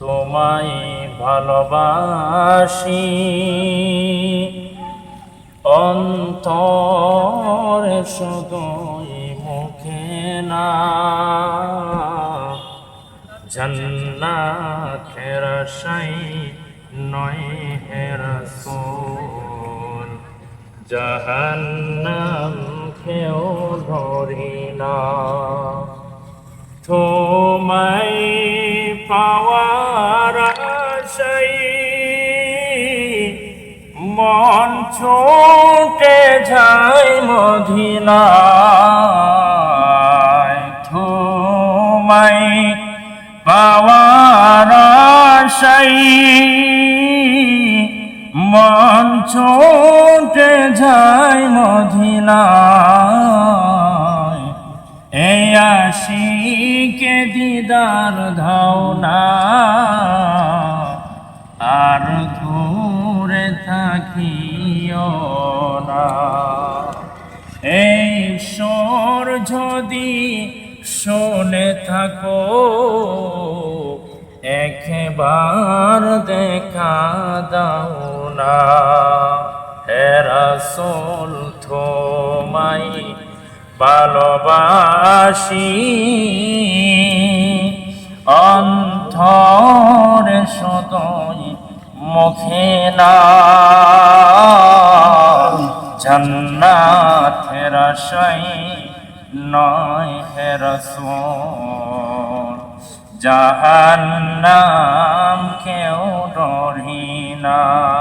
তোমায় ভালোবাসি। অন্তরে শুধুই মুখে না, জন্নাতের আশাই নয় হে রাসূল, জাহান্নাম কেউ ধরি না। তোমায় পাওয়ার আশাই মন ছোটে যায় মদিনায়। তোমায় পাওয়ার আশাই মন ছোটে যায় মদিনায়। এই আশিকে দিদার ধাও না আর দূরে থাকিও না। এই স্বর যদি শোনে থাকো, একবার দেখা দাও না। হেরাসোল থোমাই ভালোবাসি। অন্তরে সদয় মুখে না। জান্নাতের রসই নয় হে রাসূল। জাহান্নাম কেউ ডরি না।